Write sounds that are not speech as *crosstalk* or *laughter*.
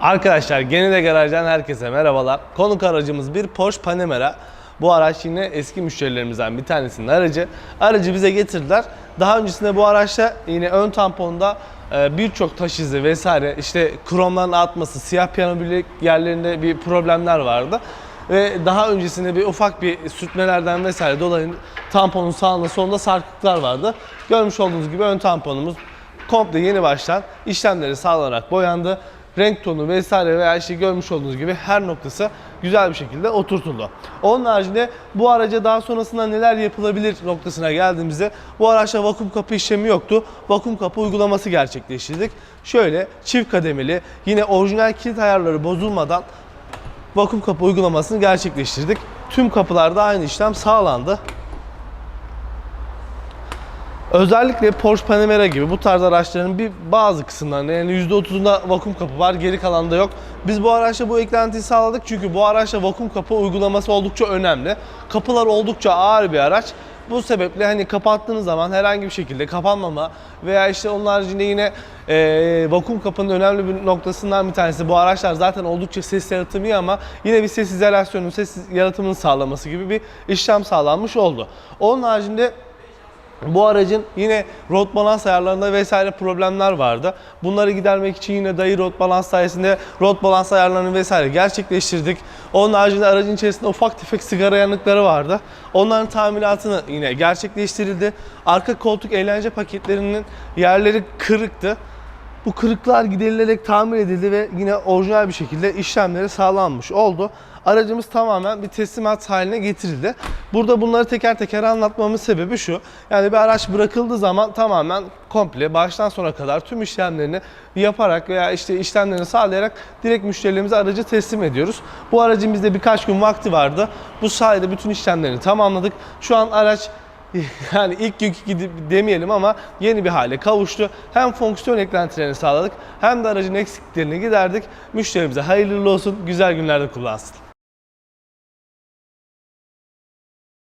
Arkadaşlar Genelde Garaj'dan herkese merhabalar. Konuk aracımız bir Porsche Panamera. Bu araç yine eski müşterilerimizden bir tanesinin aracı. Aracı bize getirdiler. Daha öncesinde bu araçta yine ön tamponda e, birçok taş izi vesaire işte kromların atması, siyah piyano bilek yerlerinde bir problemler vardı. Ve daha öncesinde bir ufak bir sürtmelerden vesaire dolayı tamponun sağında solunda sarkıklar vardı. Görmüş olduğunuz gibi ön tamponumuz komple yeni baştan işlemleri sağlanarak boyandı. Renk tonu vesaire veya işte görmüş olduğunuz gibi her noktası güzel bir şekilde oturtuldu. Onun haricinde bu araca daha sonrasında neler yapılabilir noktasına geldiğimizde bu araçta vakum kapı işlemi yoktu. Vakum kapı uygulaması gerçekleştirdik. Şöyle çift kademeli yine orijinal kilit ayarları bozulmadan vakum kapı uygulamasını gerçekleştirdik. Tüm kapılarda aynı işlem sağlandı. Özellikle Porsche Panamera gibi bu tarz araçların bir bazı kısımlarında yani %30'unda vakum kapı var, geri kalanda yok. Biz bu araçta bu eklentiyi sağladık çünkü bu araçta vakum kapı uygulaması oldukça önemli. Kapılar oldukça ağır bir araç. Bu sebeple hani kapattığınız zaman herhangi bir şekilde kapanmama veya işte onun haricinde yine eee, vakum kapının önemli bir noktasından bir tanesi. Bu araçlar zaten oldukça ses yaratımı ama yine bir ses izolasyonu, ses yaratımını sağlaması gibi bir işlem sağlanmış oldu. Onun haricinde bu aracın yine rot balans ayarlarında vesaire problemler vardı. Bunları gidermek için yine dayı rot balans sayesinde rot balans ayarlarını vesaire gerçekleştirdik. Onun haricinde aracın içerisinde ufak tefek sigara yanıkları vardı. Onların tamiratını yine gerçekleştirildi. Arka koltuk eğlence paketlerinin yerleri kırıktı. Bu kırıklar giderilerek tamir edildi ve yine orijinal bir şekilde işlemleri sağlanmış oldu. Aracımız tamamen bir teslimat haline getirildi. Burada bunları teker teker anlatmamın sebebi şu. Yani bir araç bırakıldığı zaman tamamen komple baştan sona kadar tüm işlemlerini yaparak veya işte işlemlerini sağlayarak direkt müşterilerimize aracı teslim ediyoruz. Bu aracın bizde birkaç gün vakti vardı. Bu sayede bütün işlemlerini tamamladık. Şu an araç *laughs* yani ilk günkü gibi demeyelim ama yeni bir hale kavuştu. Hem fonksiyon eklentilerini sağladık hem de aracın eksikliklerini giderdik. Müşterimize hayırlı olsun, güzel günlerde kullansın.